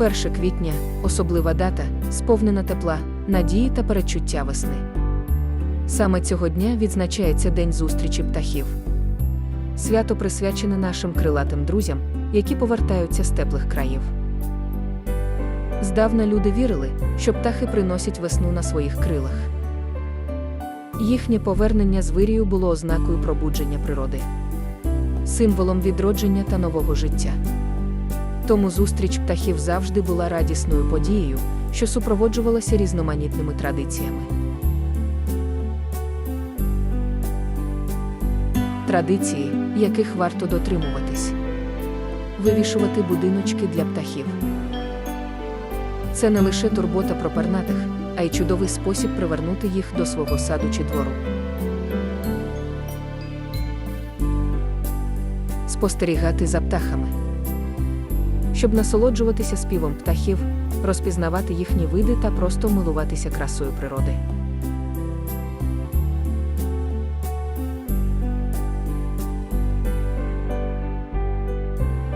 1 квітня особлива дата, сповнена тепла, надії та передчуття весни. Саме цього дня відзначається День зустрічі птахів. Свято присвячене нашим крилатим друзям, які повертаються з теплих країв. Здавна люди вірили, що птахи приносять весну на своїх крилах. Їхнє повернення з вирію було ознакою пробудження природи, символом відродження та нового життя. Тому зустріч птахів завжди була радісною подією, що супроводжувалася різноманітними традиціями. Традиції, яких варто дотримуватись. Вивішувати будиночки для птахів. Це не лише турбота про пернатих, а й чудовий спосіб привернути їх до свого саду чи двору. Спостерігати за птахами. Щоб насолоджуватися співом птахів, розпізнавати їхні види та просто милуватися красою природи.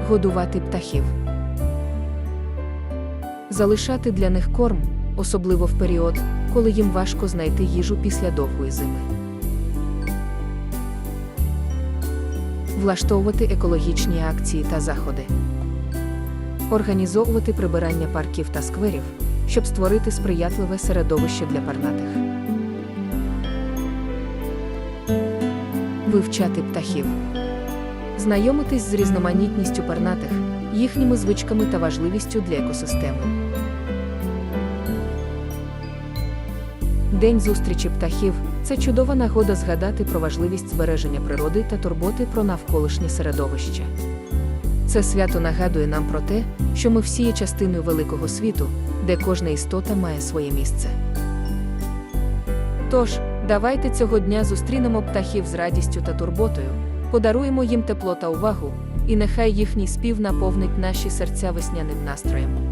Годувати птахів. Залишати для них корм, особливо в період, коли їм важко знайти їжу після довгої зими. Влаштовувати екологічні акції та заходи. Організовувати прибирання парків та скверів, щоб створити сприятливе середовище для пернатих. Вивчати птахів. Знайомитись з різноманітністю пернатих, їхніми звичками та важливістю для екосистеми. День зустрічі птахів це чудова нагода згадати про важливість збереження природи та турботи про навколишнє середовище. Це свято нагадує нам про те, що ми всі є частиною великого світу, де кожна істота має своє місце. Тож, давайте цього дня зустрінемо птахів з радістю та турботою, подаруємо їм тепло та увагу, і нехай їхній спів наповнить наші серця весняним настроєм.